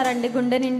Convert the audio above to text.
చేస్తున్నారండి గుండె నిండి.